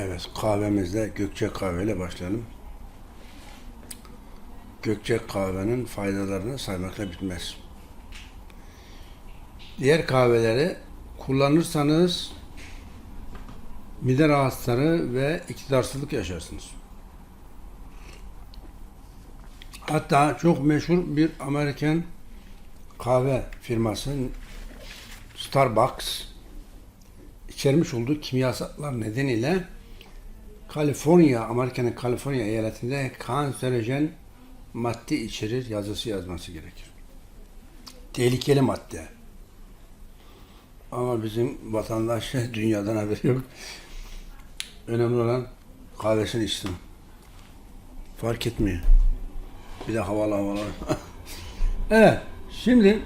Evet kahvemizde Gökçe kahveyle başlayalım. Gökçe kahvenin faydalarını saymakla bitmez. Diğer kahveleri kullanırsanız mide rahatsızlığı ve iktidarsızlık yaşarsınız. Hatta çok meşhur bir Amerikan kahve firması Starbucks içermiş olduğu kimyasallar nedeniyle Kaliforniya, Amerika'nın Kaliforniya eyaletinde kanserojen madde içerir yazısı yazması gerekir. Tehlikeli madde. Ama bizim vatandaş dünyadan haberi yok. Önemli olan kahvesini içtim. Fark etmiyor. Bir de havalı havalı. evet, şimdi